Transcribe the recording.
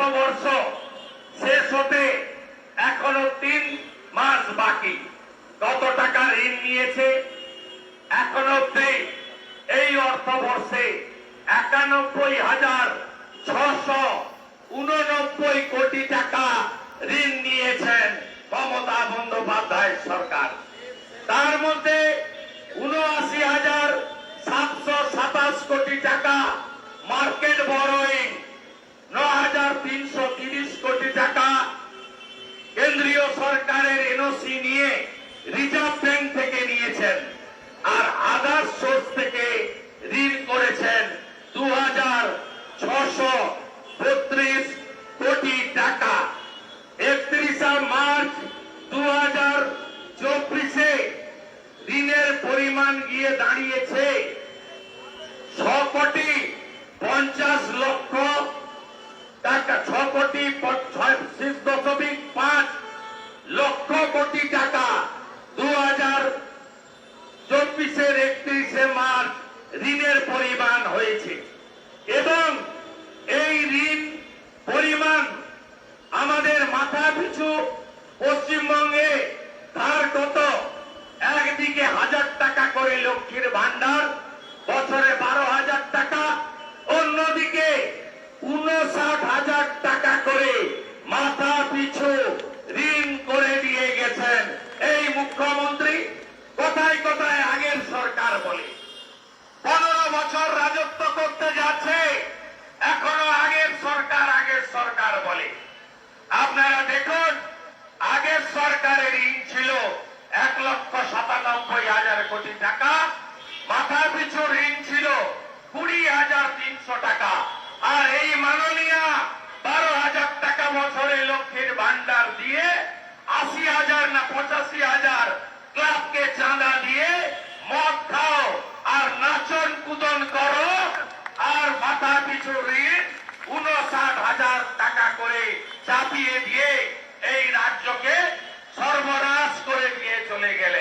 অর্থবর্ষ শেষ হতে এখনও তিন মাস বাকি। কত টাকা ঋণ নিয়েছে? এখন অব্দি এই অর্থবর্ষে একানব্বই হাজার ছশো উননব্বই কোটি টাকা ঋণ নিয়েছেন মমতা বন্দ্যোপাধ্যায় সরকার। তার মধ্যে এনওসি নিয়ে রিজার্ভ ব্যাংক থেকে নিয়েছেন আর আদার সোর্স থেকে ঋণ করেছেন দু হাজার কোটি টাকা। একত্রিশে মার্চ দু হাজার চব্বিশে ঋণের পরিমাণ গিয়ে দাঁড়িয়েছে ছ কোটি পঞ্চাশ লক্ষ টাকা। ছ কোটি চব্বিশের একত্রিশে মার্চ ঋণের পরিমাণ হয়েছে। এবং এই ঋণ পরিমাণ আমাদের মাথা পিছু পশ্চিমবঙ্গে ধার কত একদিকে হাজার টাকা করে লক্ষ্মীর ভান্ডার বছরে বারো হাজার টাকা অন্যদিকে উনষাট হাজার টাকা করে মাথা পিছু ঋণ করে দিয়ে গেছেন এই মুখ্যমন্ত্রী কোথায় কোথায় আগের সরকার বলে পনেরো বছর রাজত্ব করতে যাচ্ছে, এখনও আগের সরকার আগের সরকার বলে। আপনারা দেখুন, আগের সরকারের ঋণ ছিল এক লক্ষ সাতানব্বই হাজার কোটি টাকা মাথা পিছু ঋণ ছিল কুড়ি হাজার তিনশো টাকা। আর এই মাননীয়া কিছু ঋণ উনষাট হাজার টাকা করে চাপিয়ে দিয়ে এই রাজ্যকে